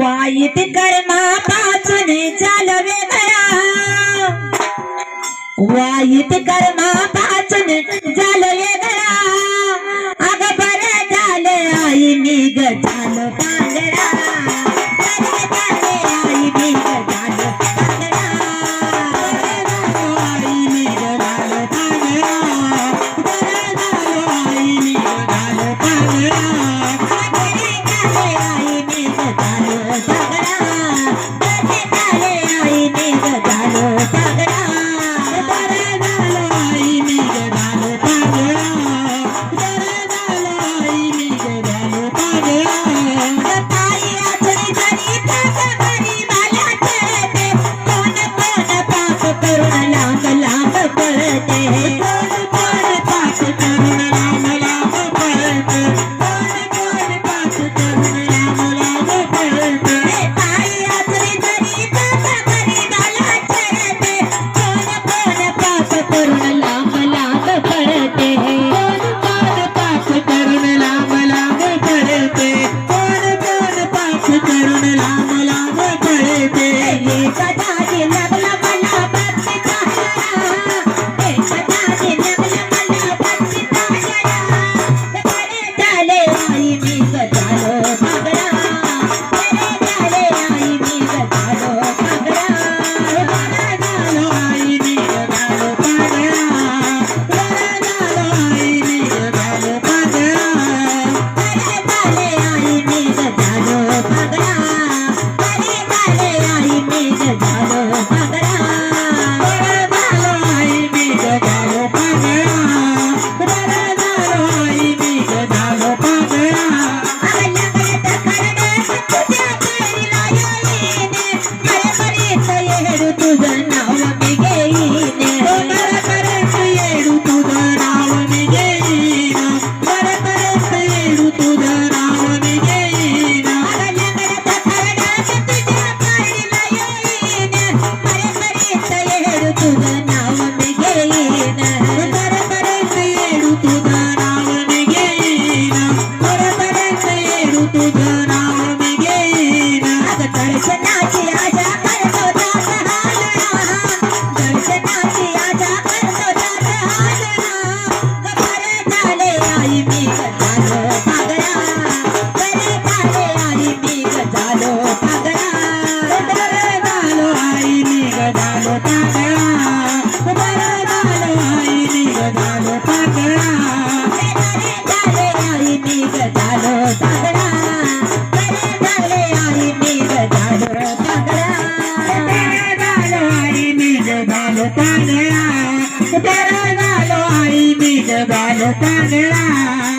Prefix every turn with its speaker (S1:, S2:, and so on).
S1: वाईट कर्मा पाचन चालवे घरा वाईट कर्मा पाचन चालवे I can never.
S2: ఇంటికి કાંગડા તારા વાલો આવી બીજ વાલો કાંગડા